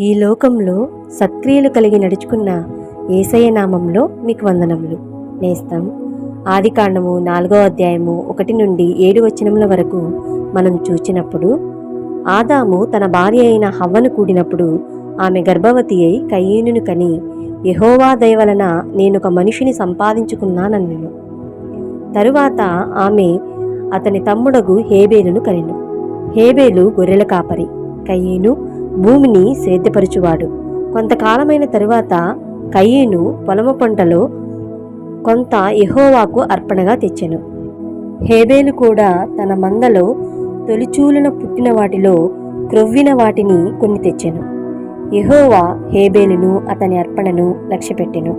ఈ లోకంలో సత్క్రియలు కలిగి నడుచుకున్న ఏసయ్య నామంలో మీకు వందనములు. నేస్తాం. ఆది కాండము నాలుగో అధ్యాయము ఒకటి నుండి ఏడు వచనముల వరకు మనం చూచినప్పుడు ఆదాము తన భార్య అయిన హవ్వను కూడినప్పుడు ఆమె గర్భవతి అయి కయ్యూనును కని యహోవా దయవలన నేనొక మనిషిని సంపాదించుకున్నానన్నను. తరువాత ఆమె అతని తమ్ముడగు హేబేలును కనెను. హేబేలు గొర్రెల కాపరి కయ్యేను భూమిని సేద్యపరచువాడు. కొంతకాలమైన తరువాత కయ్యేను పొలము పంటలో కొంత ఎహోవాకు అర్పణగా తెచ్చెను. హేబేలు కూడా తన మందలో తొలిచూలున పుట్టిన వాటిలో క్రొవ్విన వాటిని కొన్ని తెచ్చెను. ఎహోవా హేబేలును అతని అర్పణను లక్ష్యపెట్టెను.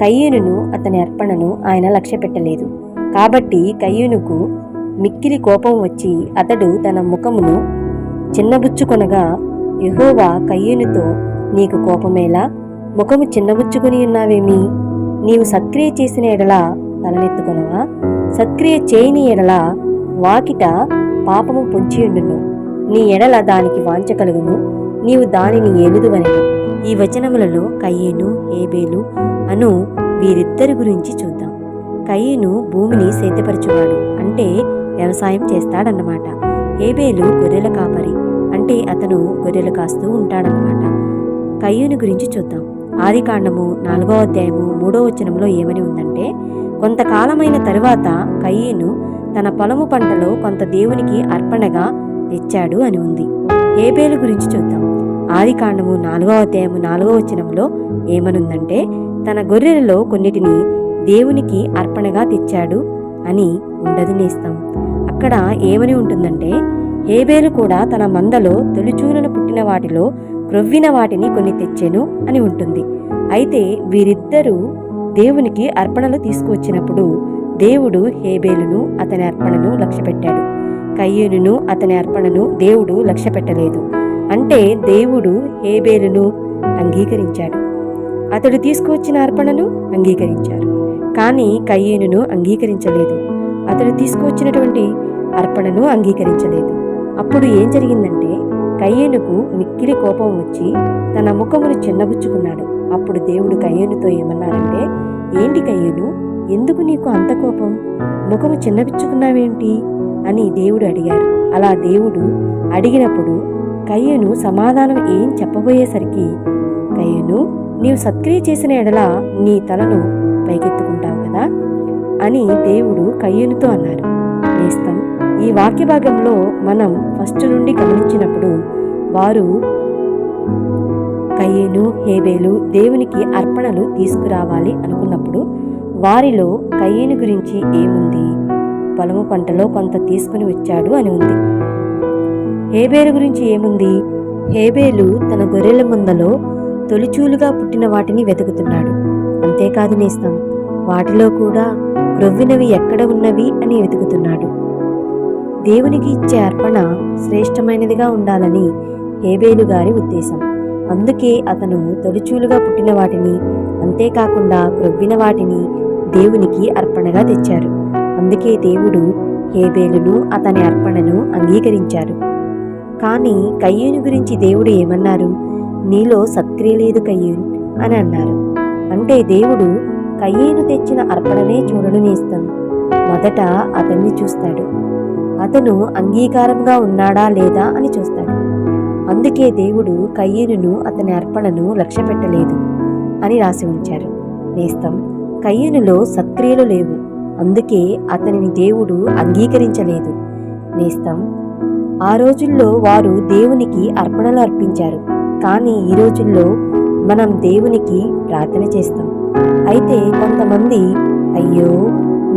కయ్యూనును అతని అర్పణను ఆయన లక్ష్యపెట్టలేదు. కాబట్టి కయ్యూనుకు మిక్కిలి కోపం వచ్చి అతడు తన ముఖమును చిన్నబుచ్చుకొనగా యహోవా కయ్యూనుతో నీకు కోపమేలా? ముఖము చిన్నబుచ్చుకొని ఉన్నావేమి? నీవు సత్క్రియ చేసిన ఎడల తలనెత్తుకొనవా? సత్క్రియ చేయని ఎడల వాకిట పాపము పొంచియుండును నీ ఎడల దానికి వాంచ కలుగును. నీవు దానిని ఏలుదువనెను. ఈ వచనములలో కయ్యేను హేబేలు అను వీరిద్దరి గురించి చూద్దాం. కయ్యేను భూమిని సేద్యపరచువాడు అంటే వ్యవసాయం చేస్తాడన్నమాట. హేబేలు గొర్రెల కాపరి. అంటే అతను గొర్రెలు కాస్తూ ఉంటాడనమాట కయ్యూని గురించి చూద్దాం. ఆది కాండము నాలుగో అధ్యాయము మూడో వచనంలో ఏమని ఉందంటే కొంతకాలమైన తరువాత కయ్యూను తన పొలము పంటలో కొంత దేవునికి అర్పణగా తెచ్చాడు అని ఉంది. ఏబేలు గురించి చూద్దాం. ఆది కాండము నాలుగో అధ్యాయము నాలుగో వచనంలో ఏమనుందంటే తన గొర్రెలలో కొన్నిటిని దేవునికి అర్పణగా తెచ్చాడు అని ఉండదు నేస్తాం. అక్కడ ఏమని ఉంటుందంటే హేబేలు కూడా తన మందలో తొలిచూలను పుట్టిన వాటిలో క్రొవ్విన వాటిని కొన్ని తెచ్చెను అని ఉంటుంది. అయితే వీరిద్దరూ దేవునికి అర్పణలు తీసుకువచ్చినప్పుడు దేవుడు హేబేలును అతని అర్పణను లక్ష్యపెట్టాడు. కయ్యూనును అతని అర్పణను దేవుడు లక్ష్యపెట్టలేదు. అంటే దేవుడు హేబేలును అంగీకరించాడు. అతడు తీసుకువచ్చిన అర్పణను అంగీకరించారు. కానీ కయ్యూనును అంగీకరించలేదు. అతడు తీసుకువచ్చినటువంటి అర్పణను అంగీకరించలేదు. అప్పుడు ఏం జరిగిందంటే కయ్యేనుకు మిక్కిలి కోపం వచ్చి తన ముఖమును చిన్నబుచ్చుకున్నాడు. అప్పుడు దేవుడు కయ్యేనుతో ఏమన్నారంటే ఏంటి కయ్యేను? ఎందుకు నీకు అంత కోపం? ముఖము చిన్నబుచ్చుకున్నావేంటి? అని దేవుడు అడిగారు. అలా దేవుడు అడిగినప్పుడు కయ్యను సమాధానం ఏం చెప్పబోయేసరికి కయ్యను నీవు సత్క్రియ చేసిన ఎడల నీ తలను పైకెత్తుకుంటావు కదా? అని దేవుడు కయ్యనుతో అన్నారు. నేస్తం ఈ వాక్య భాగంలో మనం ఫస్ట్ నుండి గమనించినప్పుడు వారు కయ్యేను హేబేలు దేవునికి అర్పణలు తీసుకురావాలి అనుకున్నప్పుడు వారిలో కయ్యేను గురించి ఏముంది? పొలము పంటలో కొంత తీసుకుని వచ్చాడు అని ఉంది. హేబేలు గురించి ఏముంది? హేబేలు తన గొర్రెల ముందలో తొలిచూలుగా పుట్టిన వాటిని వెతుకుతున్నాడు. అంతేకాదు నేస్తాం వాటిలో కూడా క్రొవ్వినవి ఎక్కడ ఉన్నవి అని వెతుకుతున్నాడు. దేవునికి ఇచ్చే అర్పణ శ్రేష్టమైనదిగా ఉండాలని హేబేలు గారి ఉద్దేశం. అందుకే అతను తొలిచూలుగా పుట్టిన వాటిని అంతేకాకుండా క్రొవ్విన వాటిని దేవునికి అర్పణగా తెచ్చారు. అందుకే దేవుడు హేబేలును అతని అర్పణను అంగీకరించారు. కానీ కయ్యూను గురించి దేవుడు ఏమన్నారు? నీలో సత్క్రియ లేదు కయ్యూన్ అని అన్నారు. అంటే దేవుడు కయ్యేను తెచ్చిన అర్పణనే చూడడు నేస్తాం. మొదట అతన్ని చూస్తాడు. అతను అంగీకారంగా ఉన్నాడా లేదా అని చూస్తాడు. అందుకే దేవుడు కయ్యేనును అతని అర్పణను లక్ష్యపెట్టలేదు అని రాసి ఉంచారు. నేస్తం కయ్యేనులో సత్క్రియలు లేవు. అందుకే అతనిని దేవుడు అంగీకరించలేదు. నేస్తం ఆ రోజుల్లో వారు దేవునికి అర్పణలు అర్పించారు. కానీ ఈ రోజుల్లో మనం దేవునికి ప్రార్థన చేస్తాం. అయితే కొంతమంది అయ్యో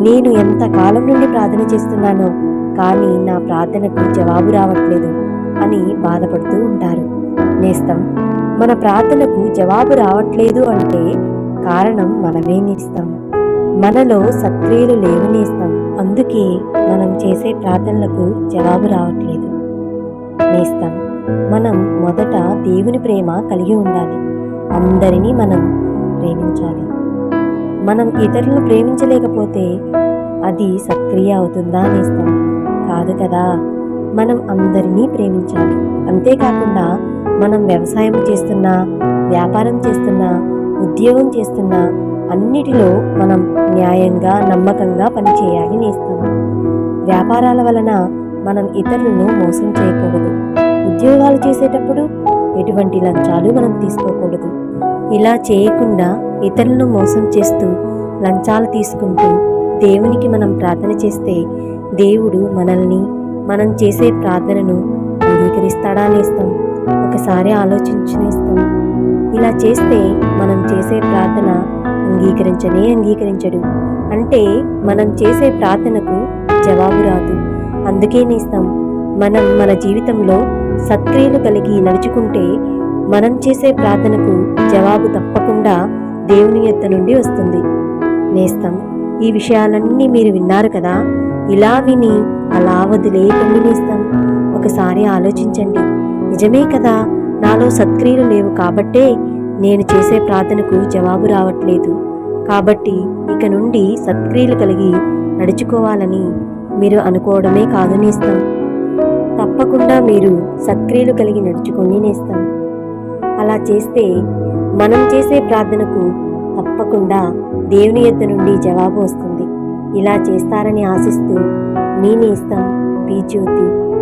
నేను ఎంత కాలం నుండి ప్రార్థన చేస్తున్నానో? కానీ నా ప్రార్థనకు జవాబు రావట్లేదు అని బాధపడుతూ ఉంటారు. నేస్తం మన ప్రార్థనకు జవాబు రావట్లేదు అంటే కారణం మనమే నేస్తాం. మనలో సక్రియలు లేవనేస్తాం అందుకే మనం చేసే ప్రార్థనలకు జవాబు రావట్లేదు. నేస్తాం మనం మొదట దేవుని ప్రేమ కలిగి ఉండాలి. అందరినీ మనం ప్రేమించాలి. మనం ఇతరులను ప్రేమించలేకపోతే అది సక్రియ అవుతుందా నేస్తాం? కాదు కదా. మనం అందరినీ ప్రేమించాలి. అంతేకాకుండా మనం వ్యవసాయం చేస్తున్నా వ్యాపారం చేస్తున్నా ఉద్యోగం చేస్తున్నా అన్నిటిలో మనం న్యాయంగా నమ్మకంగా పనిచేయాలి నేస్తాం. వ్యాపారాల వలన మనం ఇతరులను మోసం చేయకూడదు. ఉద్యోగాలు చేసేటప్పుడు ఎటువంటి లంచాలు మనం తీసుకోకూడదు. ఇలా చేయకుండా ఇతరులను మోసం చేస్తూ లంచాలు తీసుకుంటూ దేవునికి మనం ప్రార్థన చేస్తే దేవుడు మనల్ని మనం చేసే ప్రార్థనను అంగీకరిస్తాడా అనేస్తాం ఒకసారి ఆలోచించనేస్తాం ఇలా చేస్తే మనం చేసే ప్రార్థన అంగీకరించనే అంగీకరించడు. అంటే మనం చేసే ప్రార్థనకు జవాబు రాదు. అందుకే నేస్తాం మనం మన జీవితంలో సత్క్రియలు కలిగి నడుచుకుంటే మనం చేసే ప్రార్థనకు జవాబు తప్పకుండా దేవుని ఎత్త నుండి వస్తుంది. నేస్తాం ఈ విషయాలన్నీ మీరు విన్నారు కదా? ఇలా విని అలా వదిలేయకండి నేస్తం. ఒకసారి ఆలోచించండి. నిజమే కదా నాలో సత్క్రియలు లేవు కాబట్టే నేను చేసే ప్రార్థనకు జవాబు రావట్లేదు. కాబట్టి ఇక నుండి సత్క్రియలు కలిగి నడుచుకోవాలని మీరు అనుకోవడమే కాదు నేస్తాం. తప్పకుండా మీరు సత్క్రియలు కలిగి నడుచుకొని నేస్తాం. అలా చేస్తే మనం చేసే ప్రార్థనకు తప్పకుండా దేవుని ఎద్ద నుండి జవాబు వస్తుంది. ఇలా చేస్తారని ఆశిస్తూ మీ ఇష్టం పీ జ్యోతి.